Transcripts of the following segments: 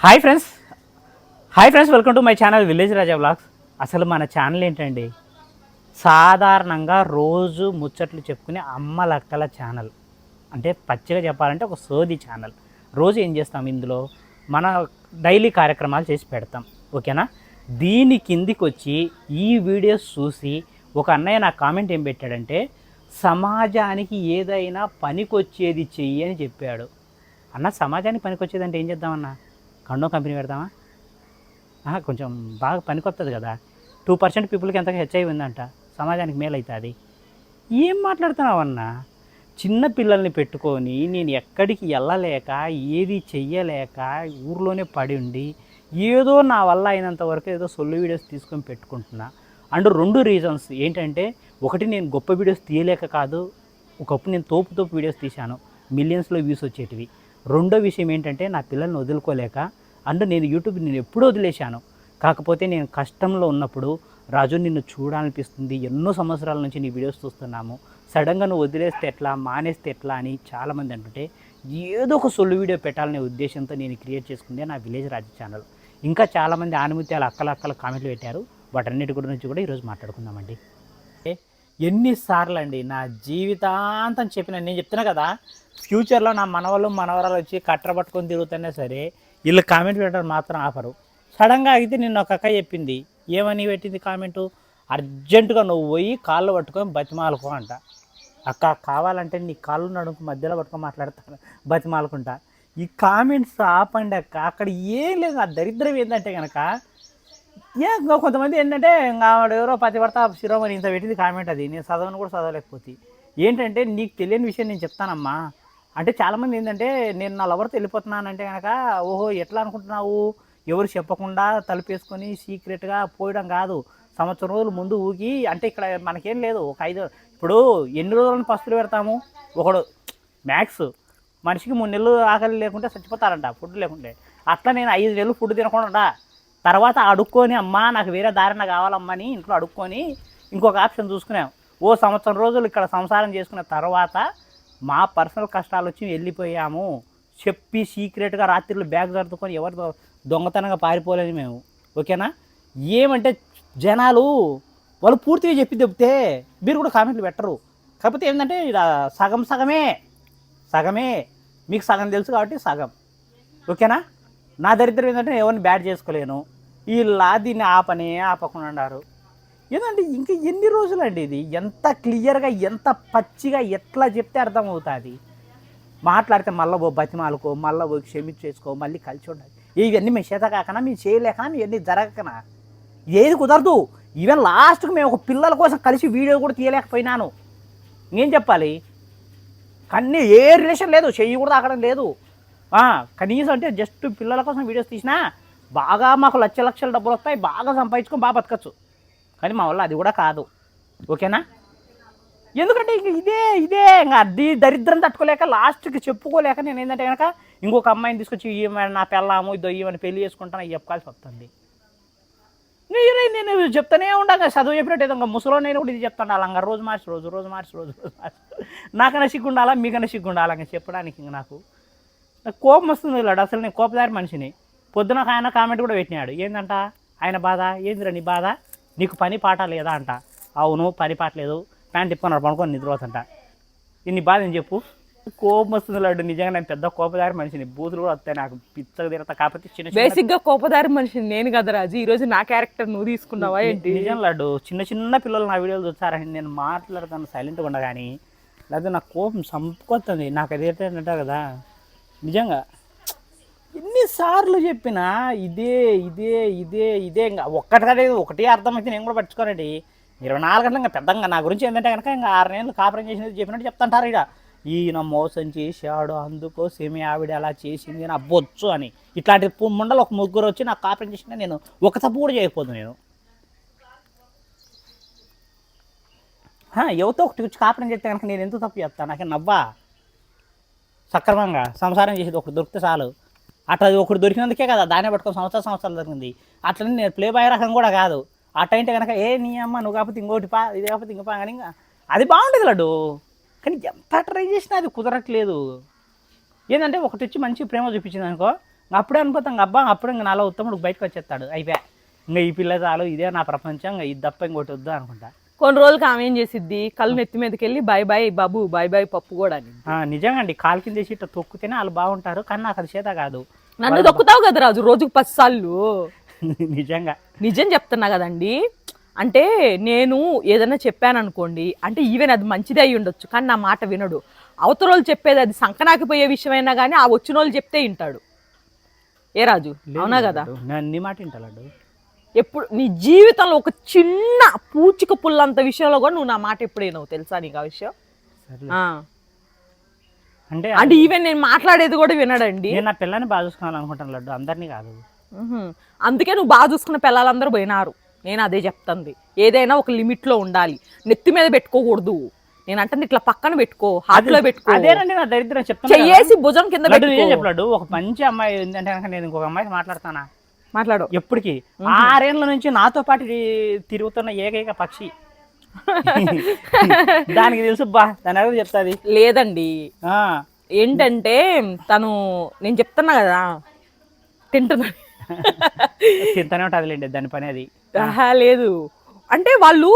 Hi friends hi friends welcome to my channel village Raja blogs అసలు మన channel ఏంటండి? సాధారణంగా రోజు ముచ్చట్లు చెప్పుకునే అమ్మ లక్కల ఛానల్ అంటే పచ్చిగా చెప్పాలంటే ఒక సోది ఛానల్ రోజు ఏం చేస్తాం ఇందులో? మన డైలీ కార్యక్రమాలు చేసి పెడతాం. ఓకేనా దీని కిందికి వచ్చి ఈ వీడియోస్ చూసి ఒక అన్నయ్య నా కామెంట్ ఏం పెట్టాడంటే సమాజానికి ఏదైనా పనికొచ్చేది చెయ్యి అని చెప్పాడు. అన్న సమాజానికి పనికొచ్చేదంటే ఏం చేద్దామన్నా కండో కంపెనీ పెడతామా? ఆహా, కొంచెం బాగా పనికొస్తుంది కదా. టూ పర్సెంట్ పీపుల్కి ఎంతగా హెచ్ఐవి ఉందంట. సమాజానికి మేలు అవుతుంది ఏం మాట్లాడుతున్నావు అన్న చిన్న పిల్లల్ని పెట్టుకొని నేను ఎక్కడికి వెళ్ళలేక ఏది చెయ్యలేక ఊర్లోనే పడి ఉండి ఏదో నా వల్ల అయినంత వరకు ఏదో సొల్లు వీడియోస్ తీసుకొని పెట్టుకుంటున్నా. అండ్ రెండు రీజన్స్. ఏంటంటే ఒకటి నేను గొప్ప వీడియోస్ తీయలేక కాదు ఒకప్పుడు నేను తోపు తోపు వీడియోస్ తీశాను. మిలియన్స్లో వ్యూస్ వచ్చేటివి. రెండో విషయం ఏంటంటే నా పిల్లల్ని వదులుకోలేక అండ్ నేను యూట్యూబ్ నేను ఎప్పుడూ వదిలేశాను. కాకపోతే నేను కష్టంలో ఉన్నప్పుడు రాజు నిన్ను చూడాలనిపిస్తుంది. ఎన్నో సంవత్సరాల నుంచి నీ వీడియోస్ చూస్తున్నాము. సడన్గా నువ్వు వదిలేస్తే ఎట్లా మానేస్తే ఎట్లా అని చాలామంది అంటుంటే ఏదో ఒక సొల్లు వీడియో పెట్టాలనే ఉద్దేశంతో నేను క్రియేట్ చేసుకుందే నా విలేజ్ రాజు ఛానల్. ఇంకా చాలామంది ఆనుమత్యాలు అక్కల అక్కల కామెంట్లు పెట్టారు. వాటన్నిటి గురించి కూడా ఈరోజు మాట్లాడుకుందామండి. ఎన్నిసార్లు అండి నా జీవితాంతం చెప్పిన నేను చెప్తున్నా కదా ఫ్యూచర్లో నా మనవలు మనవరాలు వచ్చి కట్ర పట్టుకొని తిరుగుతున్నా సరే వీళ్ళు కామెంట్ పెట్టడం మాత్రం ఆపరు. సడన్గా అయితే నిన్న ఒక అక్క చెప్పింది ఏమని పెట్టింది కామెంటు? అర్జెంటుగా నువ్వు పోయి కాళ్ళు పట్టుకొని బతిమాలుకో అంట. అక్క కావాలంటే నీ కాళ్ళు నడుము మధ్యలో పట్టుకొని మాట్లాడతాను బతిమాలుకుంటా. ఈ కామెంట్స్ ఆపండి అక్క అక్కడ ఏం లేదు ఆ దరిద్రం ఏంటంటే కనుక ఏ ఇంకా కొంతమంది ఏంటంటే ఇంకా ఆవిడ ఎవరో పతివర్త శిరోమణి ఇంత పెట్టింది కామెంట్ అది. నేను చదవను కూడా చదవలేకపోతే. ఏంటంటే నీకు తెలియని విషయం నేను చెప్తానమ్మా. అంటే చాలామంది ఏంటంటే నేను నా లవర్తో వెళ్ళిపోతున్నానంటే కనుక ఓహో ఎట్లా అనుకుంటున్నావు? ఎవరు చెప్పకుండా తలుపేసుకొని సీక్రెట్గా పోయడం కాదు. సంవత్సరం రోజులు ముందు ఊగి అంటే ఇక్కడ మనకేం లేదు. ఒక ఐదు ఇప్పుడు ఎన్ని రోజులను పస్తులు పెడతాము? ఒకడు మ్యాక్స్ మనిషికి మూడు నెలలు ఆకలి లేకుంటే చచ్చిపోతారంట ఫుడ్ లేకుంటే. అట్లా నేను ఐదు నెలలు ఫుడ్ తినకుండా తర్వాత అడుక్కొని అమ్మా నాకు వేరే దారిన కావాలమ్మా అని ఇంట్లో అడుక్కొని ఇంకొక ఆప్షన్ చూసుకున్నాం. ఓ సంవత్సరం రోజులు ఇక్కడ సంసారం చేసుకున్న తర్వాత మా పర్సనల్ కష్టాలు వచ్చి వెళ్ళిపోయాము. చెప్పి సీక్రెట్గా రాత్రిలో బ్యాగ్ సర్దుకొని ఎవరు దొంగతనంగా పారిపోలేని మేము. ఓకేనా? ఏమంటే జనాలు వాళ్ళు పూర్తిగా చెప్పి చెప్తే మీరు కూడా కామెంట్లు పెట్టరు. కాకపోతే ఏంటంటే సగం సగమే. సగమే. మీకు సగం తెలుసు కాబట్టి సగం. ఓకేనా? నా దరిద్రం ఏంటంటే నేను ఎవరిని బ్యాడ్ చేసుకోలేను. వీళ్ళ దీన్ని ఆపనే ఆపకుండా ఉన్నారు ఏంటంటే ఇంకా ఎన్ని రోజులు అండి ఇది? ఎంత క్లియర్గా ఎంత పచ్చిగా ఎట్లా చెప్తే అర్థమవుతుంది? మాట్లాడితే మళ్ళీ ఓ బతిమాలకో మళ్ళీ ఓ క్షమించేసుకో మళ్ళీ కలిసి ఉండాలి. ఇవన్నీ మేము చేత కాకనా మేము చేయలేకనా? ఇవన్నీ జరగకనా? ఏది కుదరదు. ఈవెన్ లాస్ట్కి మేము ఒక పిల్లల కోసం కలిసి వీడియో కూడా తీయలేకపోయినాను. ఏం చెప్పాలి? కన్నీ ఏ రిలేషన్ లేదు. చెయ్యి కూడా తాకడం లేదు. కనీసం అంటే జస్ట్ పిల్లల కోసం వీడియోస్ తీసినా బాగా మాకు లక్ష లక్షల డబ్బులు వస్తాయి బాగా సంపాదించుకొని బాగా బతకచ్చు. కానీ మా వల్ల అది కూడా కాదు. ఓకేనా? ఎందుకంటే ఇంక ఇదే ఇదే ఇంకా అది దరిద్రం తట్టుకోలేక లాస్ట్కి చెప్పుకోలేక నేను ఏంటంటే కనుక ఇంకొక అమ్మాయిని తీసుకొచ్చి ఈమె నా పెళ్ళాము ఇదో ఈమెను పెళ్ళి చేసుకుంటాను అవి చెప్పాల్సి వస్తుంది. నేను చెప్తానే ఉండగా చదువు చెప్పినట్టు ఏదో ఇంకా ముసలో నేను కూడా ఇది చెప్తాను అలా రోజు మార్చి రోజు రోజు మార్చి రోజు రోజు మార్చి. నాకన్నా సిగ్గుండాలా మీకన్నా సిగ్గుండాలా ఇంకా చెప్పడానికి ఇంక నాకు. నాకు కోపం వస్తుంది వీళ్ళాడు అసలు నేను కోపదారి మనిషిని. పొద్దున ఒక ఆయన కామెంట్ కూడా పెట్టినాడు. ఏందంట? ఆయన బాధ? ఏందిరా నీ బాధ? నీకు పని పాట లేదా అంట. అవును పని పాట లేదు. ప్యాంట్ తిప్పుకున్నాడు పనుకొని నిద్రపోతుంట. ఇది నీ బాధ అని చెప్పు? కోపం వస్తుంది లడ్డు నిజంగా నేను పెద్ద కోపదారి మనిషిని. బూతులు కూడా వస్తాయి నాకు. పిచ్చగా తిరగతా. కాకపోతే చిన్న చిన్న బేసిక్గా కోపదారి మనిషిని నేను కదా రాజు ఈ రోజు నా క్యారెక్టర్ నువ్వు తీసుకున్నావా ఏంటి? నిజం లడ్డు. చిన్న చిన్న పిల్లలు నా వీడియోలు చూస్తారని నేను మాట్లాడతాను సైలెంట్గా ఉండ కానీ లేకపోతే నాకు కోపం సంపుకొస్తుంది నాకు అది ఏంటంటే కదా. నిజంగా. ఎన్నిసార్లు చెప్పినా ఇదే ఇదే ఇదే ఇదే ఇంకా ఒక్కటి కదా ఒకటే అర్థమైతే నేను కూడా పట్టుకోనండి ఇరవై నాలుగు గంటలు ఇంకా పెద్దగా నా గురించి ఏంటంటే కనుక ఇంకా ఆరు నెలలు కాపురం చేసినది చెప్పినట్టు చెప్తుంటారు ఇక. ఈయన మోసం చేశాడు అందుకో అందుకోసమే ఆవిడ అలా చేసింది నా బొచ్చు అని. ఇట్లాంటి ముండలు ఒక ముగ్గురు వచ్చి నాకు కాపురం చేసిన నేను ఒక తప్పు కూడా చేయకపోదు నేను. యువత ఒకటి వచ్చి కాపురం చేస్తే కనుక నేను ఎందుకు తప్పు చేస్తాను నాకు నవ్వా? సక్రమంగా సంసారం చేసేది ఒకటి దొరికితే చాలు. అట్లా ఒకటి దొరికినందుకే కదా దాన్ని పట్టుకొని సంవత్సరం సంవత్సరాలు దొరికింది అట్లనే నేను ప్లే బాయ్ రకం కూడా కాదు. అట్లా అంటే కనుక ఏ నీ అమ్మ నువ్వు కాకపోతే ఇంకోటి పా ఇది కాకపోతే ఇంకో పా కానీ ఇంకా అది బాగుండేది లడ్డు. కానీ ఎంత ట్రై చేసినా అది కుదరట్లేదు. ఏంటంటే ఒకటి వచ్చి మంచి ప్రేమ చూపించింది అనుకో అప్పుడే అనుకోతాం అబ్బా అప్పుడు ఇంకా నాలో ఉత్తముడు బయటకు వచ్చేస్తాడు. అయిపోయా. ఇంకా ఈ పిల్ల చాలు ఇదే నా ప్రపంచం ఇంకా ఇది తప్ప ఇంకోటి వద్దు అనుకుంటా. కొన్ని రోజులకి ఆమె ఏం చేసిద్ది? కళ్ళు నెత్తి మీదకి వెళ్ళి బాయ్ బాయ్ బాబు బాయ్ బాయ్ పప్పు కూడా అని. నిజంగా అండి కాలు కింద వేసి ఇట్లా తొక్కుతేనే వాళ్ళు బాగుంటారు కానీ నాకు అది చేత కాదు. నన్ను దొక్కుతావు కదా రాజు రోజుకు పది సార్లు. నిజంగా. నిజం చెప్తున్నా కదండి. అంటే నేను ఏదైనా చెప్పాను అనుకోండి అంటే ఈవెన్ అది మంచిదే అయి ఉండొచ్చు కానీ నా మాట వినడు. అవతల వాళ్ళు చెప్పేది అది సంకనాకిపోయే విషయమైనా కానీ ఆ వచ్చిన వాళ్ళు చెప్తే వింటాడు. ఏ రాజు? అవునా కదా? అన్ని మాట వింటా లడ్డు? ఎప్పుడు నీ జీవితంలో ఒక చిన్న పూచిక పుల్లంత విషయంలో కూడా నువ్వు నా మాట ఎప్పుడైనావు తెలుసా నీకు ఆ విషయం. అంటే అంటే ఈవెన్ నేను మాట్లాడేది కూడా వినడండి. నేను నా పిల్లని బాగా చూసుకోవాలనుకుంటాను లడ్డు అందరినీ కాదు. అందుకే నువ్వు బాగా చూసుకున్న పిల్లలందరూ పోయినారు. నేను అదే చెప్తుంది. ఏదైనా ఒక లిమిట్లో ఉండాలి. నెత్తి మీద పెట్టుకోకూడదు. నేను అంటే ఇట్లా పక్కన పెట్టుకో హార్ట్లో పెట్టుకో. అదేనండి నా దరిద్రం చెప్తాను. చెయ్యేసి భుజం కింద పెట్టుకో. ఏం చెప్పలాడు ఒక మంచి అమ్మాయి కనుక నేను ఇంకొక అమ్మాయితో మాట్లాడతానా? మాట్లాడు. ఎప్పటికి. ఆరేళ్ళ నుంచి నాతో పాటు తిరుగుతున్న ఏకైక పక్షి. దానికి తెలుసు బా దాని ఎవరు చెప్తాది? లేదండి. ఆ, ఏంటంటే తను నేను చెప్తున్నా కదా తింటున్నా. తింటనే ఉంటుందిలేండి దాని పని అది. లేదు. అంటే వాళ్ళు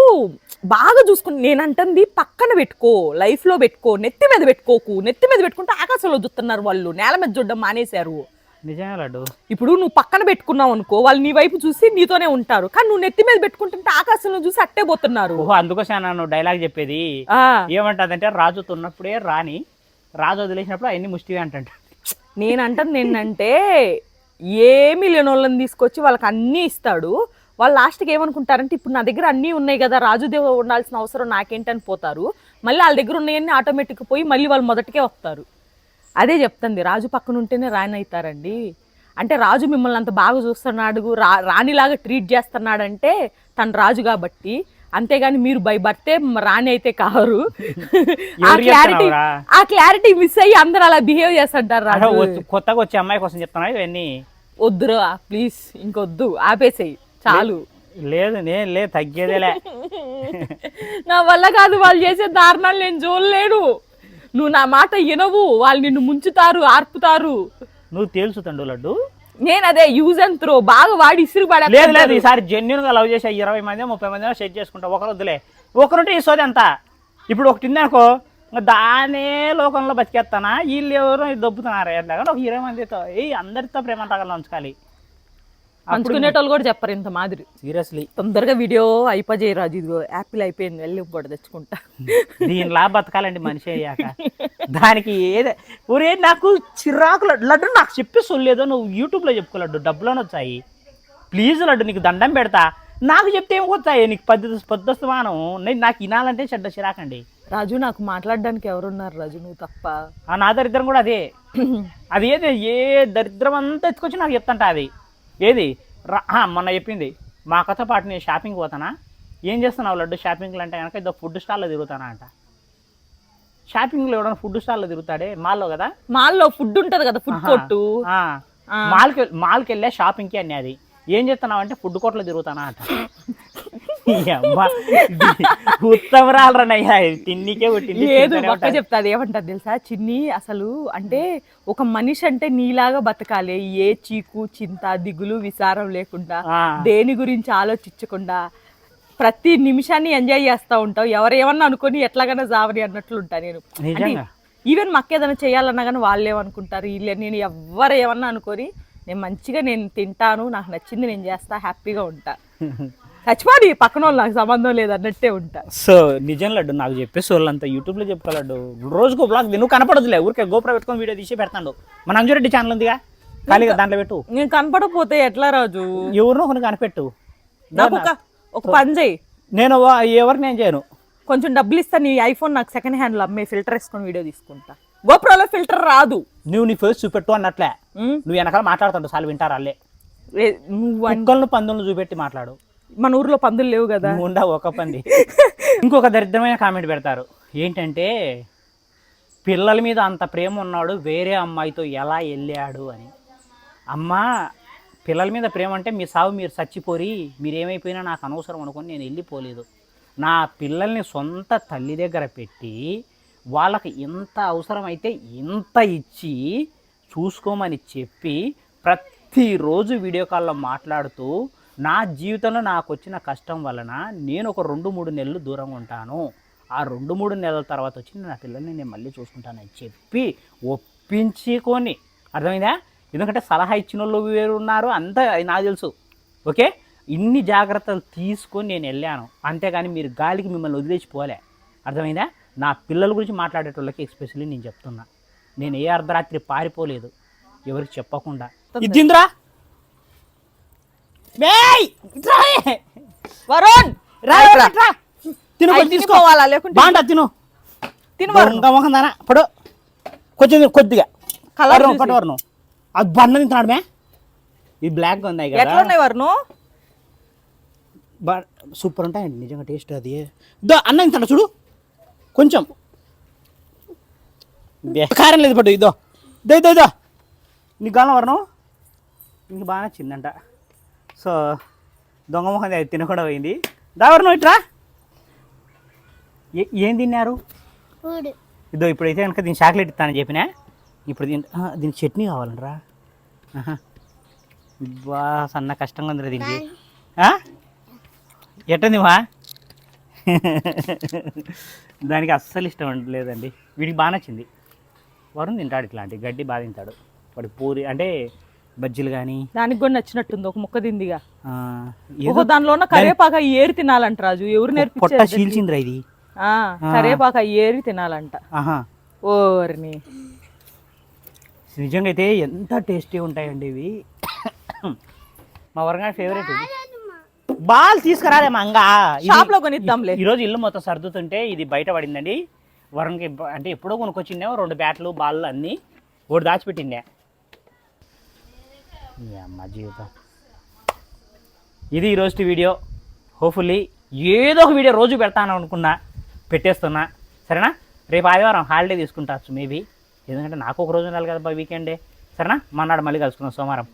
బాగా చూసుకుని నేను అంటుంది పక్కన పెట్టుకో లైఫ్లో పెట్టుకో నెత్తి మీద పెట్టుకోకు నెత్తి మీద పెట్టుకుంటే ఆకాశంలో చూస్తున్నారు వాళ్ళు నేల మీద చూడడం మానేశారు. నిజంగా లడ్డు. ఇప్పుడు నువ్వు పక్కన పెట్టుకున్నావు అనుకో వాళ్ళు నీ వైపు చూసి నీతోనే ఉంటారు. కానీ నువ్వు నెత్తి మీద పెట్టుకుంటుంటే ఆకాశంలో చూసి అట్టే పోతున్నారు. ఓహో అందుకోసం నన్ను డైలాగ్ చెప్పేది. ఆ. ఏమంటదంటే రాజు తున్నప్పుడే రాని రాజు వదిలేసినప్పుడు అవన్నీ ముష్టిగా అంట నేను అంటుంది ఏంటంటే ఏమీ లేని వాళ్ళని తీసుకొచ్చి వాళ్ళకి అన్నీ ఇస్తాడు. వాళ్ళు లాస్ట్కి ఏమనుకుంటారంటే ఇప్పుడు నా దగ్గర అన్నీ ఉన్నాయి కదా రాజుదేవ ఉండాల్సిన అవసరం నాకేంటని పోతారు. మళ్ళీ వాళ్ళ దగ్గర ఉన్నాయన్నీ ఆటోమేటిక్ పోయి మళ్ళీ వాళ్ళు మొదటికే వస్తారు. అదే చెప్తుంది రాజు పక్కన ఉంటేనే రాణి అవుతారండి అంటే రాజు మిమ్మల్ని అంత బాగా చూస్తున్నాడు రా రాణిలాగా ట్రీట్ చేస్తున్నాడంటే తను రాజు కాబట్టి. అంతేగాని మీరు బై బర్తే రాణి అయితే కారు. ఆ క్లారిటీ? ఆ క్లారిటీ మిస్ అయ్యి అందరు అలా బిహేవ్ చేస్తుంటారు రాజు. కొత్తగా వచ్చే అమ్మాయి కోసం చెప్తున్నా ఇవన్నీ? వద్దురా ప్లీజ్ ఇంకొద్దు ఆపేసేయి చాలు. లేదు నేను లేదు తగ్గేదేలే. నా వల్ల కాదు వాళ్ళు చేసే దారుణాలు నేను చూడలేను. నువ్వు నా మాట వినవు. వాళ్ళు నిన్ను ముంచుతారు ఆర్పుతారు. నువ్వు తేల్చుతండు లడ్డు. నేను అదే యూజ్ అండ్ త్రో బాగా వాడి ఇసురు లేదు లేదు ఈసారి జెన్యున్గా లవ్ చేసే ఇరవై మంది ముప్పై మంది సెట్ చేసుకుంటా. ఒకరు వద్దులే. ఒకరుంటే ఈ సోది అంతా. ఇప్పుడు ఒకటి ఉందనుకో దానే లోకంలో బతికేస్తానా? వీళ్ళు ఎవరో దొబ్బుతున్నారు ఒక ఇరవై మందితో. ఏ అందరితో ప్రేమ తగల ఉంచుకోవాలి. పంచుకునేటోళ్ళు కూడా చెప్పరు ఇంత మాదిరి. సీరియస్లీ. తొందరగా వీడియో అయిపోజేయి రాజు ఇదిగో యాపిల్ అయిపోయింది వెళ్ళి ఇంకోటి తెచ్చుకుంటా. దీనిలా బతకాలండి మనిషి అయ్యాక. దానికి ఏదే ఊరే నాకు చిరాకు లడ్డు లడ్డు నాకు చెప్పి సొల్లేదో నువ్వు యూట్యూబ్లో చెప్పుకో లడ్డు డబ్బులోనే వచ్చాయి. ప్లీజ్ లడ్డు నీకు దండం పెడతా. నాకు చెప్తే ఏం వచ్చాయి? నీకు పద్ధతి పద్ధతిమానం నేను నాకు వినాలంటే చెడ్డ చిరాకండి. రాజు నాకు మాట్లాడడానికి ఎవరున్నారు రాజు? నువ్వు తప్ప. ఆ నా దరిద్రం కూడా అదే. అది ఏది ఏ దరిద్రం అంతా ఎత్తుకొచ్చి నాకు చెప్తాంట అది. ఏది? మొన్న చెప్పింది. మా అక్కతో పాటు నేను షాపింగ్ పోతానా? ఏం చేస్తున్నావు లడ్డు? షాపింగ్లు అంటే కనుక ఇదో ఫుడ్ స్టాల్లో తిరుగుతానా అంట. షాపింగ్లో ఎవడన్నా ఫుడ్ స్టాల్లో తిరుగుతాడే? మాల్లో కదా? మాల్లో ఫుడ్ ఉంటది కదా ఫుడ్ కోర్టు. మాల్కి మాల్కి వెళ్ళే షాపింగ్కి అన్నీ అది. ఏం చేస్తున్నావు అంటే ఫుడ్ కోర్ట్లో తిరుగుతానా అంట. ఉత్తమరాలరనయ్యా ఇది తిన్నికే పుట్టింది లేదు తింటూనే ఒక్క ఉంటాది. చెప్తా ఏమంటారు తెలుసా? చిన్ని అసలు అంటే ఒక మనిషి అంటే నీలాగా బతకాలి. ఏ చీకు చింత దిగులు విసారం లేకుండా. దేని గురించి ఆలోచించకుండా ప్రతి నిమిషాన్ని ఎంజాయ్ చేస్తూ ఉంటావు. ఎవరు ఏమన్నా అనుకొని ఎట్లాగైనా జావని అన్నట్లు ఉంటా నేను. ఈవెన్ మాకు ఏదైనా చేయాలన్నా కానీ వాళ్ళు ఏమనుకుంటారు వీళ్ళు నేను ఎవరు ఏమన్నా అనుకొని నేను మంచిగా నేను తింటాను నాకు నచ్చింది నేను చేస్తా హ్యాపీగా ఉంటా. చచ్చిపోయి పక్కన వాళ్ళు నాకు సంబంధం లేదు అన్నట్టే ఉంటా. సో నిజం లడ్డు నాకు చెప్పేసి వాళ్ళంతా యూట్యూబ్లో చెప్పుకోలడ్డు రోజుకు బ్లాగ్ నువ్వు కనపడదులే. ఊరికే గోపురం పెట్టుకొని వీడియో తీసి పెడతాడు. మన అంజురెడ్డి ఛానల్ ఉందిగా? ఖాళీగా దాంట్లో పెట్టు. నేను కనపడపోతే ఎట్లా రాజు? ఎవరినో కొన్ని కనిపెట్టు. నాకు ఒక ఒక పని చేయి. నేను ఎవరు నేను చేయను. కొంచెం డబ్బులు ఇస్తా నీ ఐఫోన్ నాకు సెకండ్ హ్యాండ్లో అమ్మే ఫిల్టర్ వేసుకొని వీడియో తీసుకుంటా. గోప్రోలో ఫిల్టర్ రాదు. నువ్వు నీ ఫేస్ చూపెట్టు అన్నట్లే. నువ్వు వెనకాల మాట్లాడుతుంటావు సార్లు వింటారు అల్లే. నువ్వు కుక్కలను పందులను చూపెట్టి మాట్లాడు. మన ఊర్లో పందులు లేవు కదా. నువ్వు ఉండా ఒక పంది. ఇంకొక దరిద్రమైన కామెంట్ పెడతారు. ఏంటంటే పిల్లల మీద అంత ప్రేమ ఉన్నాడు వేరే అమ్మాయితో ఎలా వెళ్ళాడు అని. అమ్మా పిల్లల మీద ప్రేమ అంటే మీ సావు మీరు చచ్చిపోరి మీరు ఏమైపోయినా నాకు అనవసరం అనుకొని నేను వెళ్ళిపోలేదు. నా పిల్లల్ని సొంత తల్లి దగ్గర పెట్టి వాళ్ళకి ఇంత అవసరమైతే ఇంత ఇచ్చి చూసుకోమని చెప్పి ప్రతిరోజు వీడియో కాల్లో మాట్లాడుతూ నా జీవితంలో నాకు వచ్చిన కష్టం వలన నేను ఒక రెండు మూడు నెలలు దూరంగా ఉంటాను. ఆ రెండు మూడు నెలల తర్వాత వచ్చి నా పిల్లల్ని నేను మళ్ళీ చూసుకుంటానని చెప్పి ఒప్పించుకొని. అర్థమైందా? ఎందుకంటే సలహా ఇచ్చిన వాళ్ళు వేరు ఉన్నారు అంతా అది నాకు తెలుసు. ఓకే? ఇన్ని జాగ్రత్తలు తీసుకొని నేను వెళ్ళాను. అంతేగాని మీరు గాలికి మిమ్మల్ని వదిలేసిపోలే అర్థమైందా? నా పిల్లల గురించి మాట్లాడేటోళ్ళకి ఎస్పెషల్లీ నేను చెప్తున్నా. నేను ఏ అర్ధరాత్రి పారిపోలేదు. ఎవరికి చెప్పకుండా. ఇద్దిందిరా! వరుణ్! రా. తిను కొంచెం తీసుకో. తీసుకోవాలా లేకుంటే బాగుంటా తిను. మొహం దానా? కొంచెం కొద్దిగా కలర్. పట్టు వరుణ్. అది బండ తింటున్నాడు మే. ఇది బ్లాక్గా ఉన్నాయి ఎట్లా కదా. ఉన్నాయి వరుణ్? బా సూపర్ ఉంటాయండి నిజంగా టేస్ట్ అది. దో అన్నం తింటాడు చూడు. కొంచెం. కారం లేదు పట్టు ఇదో. దో ఇదో ఇదో నీకు కాలం వరణం? ఇంక బాగా నచ్చిందంట సో దొంగ మొహం అది తినకుండా పోయింది. దావరణం ఇట్రా? ఏ- తిన్నారు? ఇదో ఇప్పుడైతే కనుక దీని చాక్లెట్ ఇస్తానని చెప్పినా? ఇప్పుడు దీని దీనికి చట్నీ కావాలంటరా. బా సన్న కష్టంగా ఉందిరా దీనికి. ఆ? ఎట్టుంది మా? దానికి అస్సలు ఇష్టం లేదండి. వీడికి బాగా నచ్చింది. వరుణ్ తింటాడు ఇట్లాంటి గడ్డి బాగా తింటాడు. వాడి పూరి అంటే బజ్జీలు కానీ దానికి కూడా నచ్చినట్టుంది ఒక ముక్క తిందిగా ఒక దానిలో ఉన్న కరేపాక ఏరి తినాలంట రాజు ఎవరు పొట్ట చీల్చిందిరా ఇది. ఆ, కరేపాక ఏరి తినాలంట. ఓర్ని. నిజంగా అయితే ఎంత టేస్టీ ఉంటాయండి ఇవి. మా వరంగా ఫేవరెట్ ఇది. బాల్ తీసుకురాలే మంగా. ఇది- షాప్లో కొనిద్దాంలే. ఈరోజు ఇల్లు మొత్తం సర్దుతుంటే ఇది బయట పడిందండి. వరంకి బ- అంటే ఎప్పుడో కొనుక్కొచ్చిందేమో రెండు బ్యాట్లు బాల్ అన్నీ. ఒకటి దాచిపెట్టిండే. అమ్మ జీవితం. ఇది ఈరోజు వీడియో. హోప్ఫుల్లీ ఏదో ఒక వీడియో రోజు పెడతాను అనుకున్నా పెట్టేస్తున్నా. సరేనా? రేపు ఆదివారం హాలిడే తీసుకుంటాచ్చు మేబీ ఎందుకంటే నాకు ఒక రోజు ఉండాలి కదా వీకెండే సరేనా? మన్నాడు మళ్ళీ కలుసుకుందాం సోమవారం.